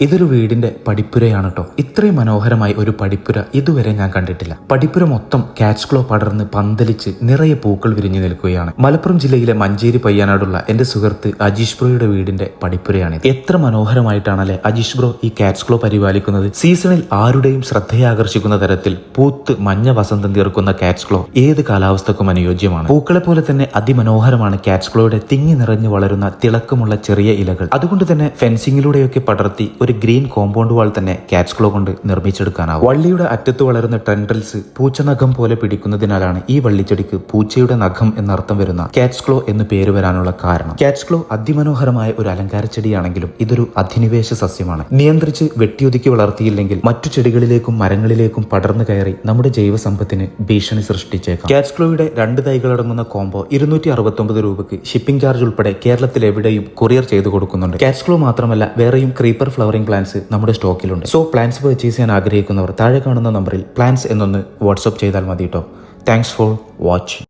ഇതൊരു വീടിന്റെ പടിപ്പുരയാണ് കേട്ടോ ഇത്രയും മനോഹരമായി ഒരു പടിപ്പുര ഇതുവരെ ഞാൻ കണ്ടിട്ടില്ല. പടിപ്പുര മൊത്തം കാച്ച് ക്ലോ പടർന്ന് പന്തലിച്ച് നിറയെ പൂക്കൾ വിരിഞ്ഞു നിൽക്കുകയാണ്. മലപ്പുറം ജില്ലയിലെ മഞ്ചേരി പയ്യാനാടുള്ള എന്റെ സുഹൃത്ത് അജീഷ് ബ്രോയുടെ വീടിന്റെ പടിപ്പുരയാണ് എത്ര മനോഹരമായിട്ടാണല്ലേ അജീഷ് ബ്രോ ഈ കാച്ച് ക്ലോ പരിപാലിക്കുന്നത്. സീസണിൽ ആരുടെയും ശ്രദ്ധയാകർഷിക്കുന്ന തരത്തിൽ പൂത്ത് മഞ്ഞ വസന്തം തീർക്കുന്ന കാച്ച് ക്ലോ ഏത് കാലാവസ്ഥക്കും അനുയോജ്യമാണ്. പൂക്കളെ പോലെ തന്നെ അതിമനോഹരമാണ് കാച്ച് ക്ലോയുടെ തിങ്ങി നിറഞ്ഞു വളരുന്ന തിളക്കമുള്ള ചെറിയ ഇലകൾ. അതുകൊണ്ട് തന്നെ ഫെൻസിങ്ങിലൂടെയൊക്കെ പടർത്തി ഒരു ഗ്രീൻ കോമ്പൗണ്ട് വാൾ തന്നെ ക്യാറ്റ്സ് ക്ലോ കൊണ്ട് നിർമ്മിച്ചെടുക്കാനാവും. വള്ളിയുടെ അറ്റത്ത് വളരുന്ന ടെൻഡ്രൽസ് പൂച്ചനഖം പോലെ പിടിക്കുന്നതിനാലാണ് ഈ വള്ളിച്ചെടിക്ക് പൂച്ചയുടെ നഖം എന്നർത്ഥം വരുന്ന ക്യാറ്റ്സ് ക്ലോ എന്ന് പേര് വരാനുള്ള കാരണം. ക്യാറ്റ്സ് ക്ലോ അതിമനോഹരമായ ഒരു അലങ്കാര ചെടിയാണെങ്കിലും ഇതൊരു അധിനിവേശ സസ്യമാണ്. നിയന്ത്രിച്ച് വെട്ടിയൊതുക്കി വളർത്തിയില്ലെങ്കിൽ മറ്റു ചെടികളിലേക്കും മരങ്ങളിലേക്കും പടർന്നു കയറി നമ്മുടെ ജൈവസമ്പത്തിന് ഭീഷണി സൃഷ്ടിച്ചേക്കാം. ക്യാറ്റ്സ് ക്ലോയുടെ രണ്ട് തൈകളടങ്ങുന്ന കോംബോ ഇരുന്നൂറ്റി അറുപത്തൊമ്പത് രൂപയ്ക്ക് ഷിപ്പിംഗ് ചാർജ് ഉൾപ്പെടെ കേരളത്തിൽ എവിടെയും കൊറിയർ ചെയ്തു കൊടുക്കുന്നുണ്ട്. ക്യാറ്റ്സ് ക്ലോ മാത്രമല്ല വേറെയും ക്രീപ്പർ ഫ്ലവറിംഗ് പ്ലാന്റ്സ് നമ്മുടെ സ്റ്റോക്കിലുണ്ട്. സോ പ്ലാൻസ് പർച്ചേസ് ചെയ്യാൻ ആഗ്രഹിക്കുന്നവർ താഴെ കാണുന്ന നമ്പറിൽ പ്ലാൻസ് എന്നൊന്ന് വാട്സ്ആപ്പ് ചെയ്താൽ മതി കേട്ടോ താങ്ക്സ് ഫോർ വാച്ചിങ്